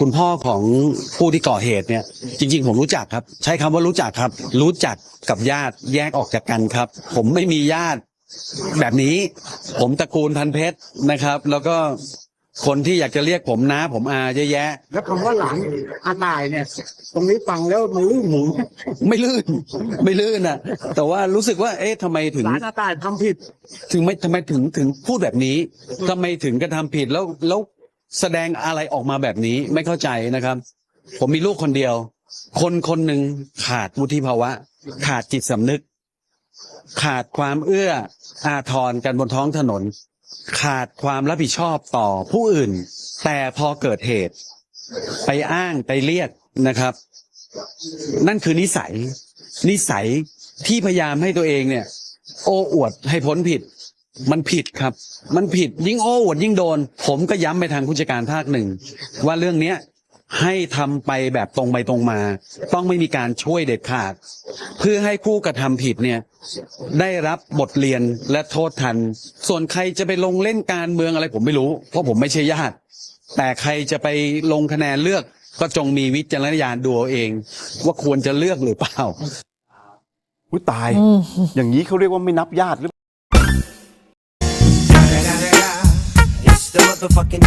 คุณพ่อของผู้ที่ก่อเหตุเนี่ย จริง ๆ ผมรู้จักครับ ใช้คำว่ารู้จักครับ รู้จักกับญาติแยกออกจากกันครับ ผมไม่มีญาติแบบนี้ ผมตระกูลพันเพชรนะครับ แล้วก็คนที่อยากจะเรียกผมนะผมอาเยอะแยะ แล้วคำว่าหลานอาตายเนี่ย ตรงนี้ฟังแล้วมันลื่นหูไม่ลื่น ไม่ลื่นอะแต่ว่ารู้สึกว่า เอ๊ะทำไมถึง หลานอาตายทำผิด ถึงไม่ทำไมถึงถึงพูดแบบนี้ทำไมถึงกระทำผิดแล้วแล้ว แสดงอะไรออกมาแบบนี้ไม่เข้าใจนะครับ ผมมีลูกคนเดียว คนคนหนึ่งขาดวุฒิภาวะ ขาดจิตสำนึก ขาดความเอื้ออาทรกันบนท้องถนน ขาดความรับผิดชอบต่อผู้อื่น แต่พอเกิดเหตุ ไปอ้างไปเรียกนะครับ นั่นคือนิสัย นิสัยที่พยายามให้ตัวเองเนี่ย โอ้อวดให้พ้นผิด มันผิดครับ มันผิดยิ่งโอ้อวดยิ่งโดน ผมก็ย้ำไปทางผู้จัดการภาคหนึ่ง ว่าเรื่องเนี้ยให้ทำไปแบบตรงไปตรงมา ต้องไม่มีการช่วยเด็ดขาด เพื่อให้ผู้กระทำผิดเนี่ย ได้รับบทเรียนและโทษทัน ส่วนใครจะไปลงเล่นการเมืองอะไรผมไม่รู้ เพราะผมไม่ใช่ญาติ แต่ใครจะไปลงคะแนนเลือกก็จงมีวิจารณญาณดูเอาเอง ว่าควรจะเลือกหรือเปล่า อุ้ยตายอย่างนี้เขาเรียกว่าไม่นับญาติหรือ motherfucking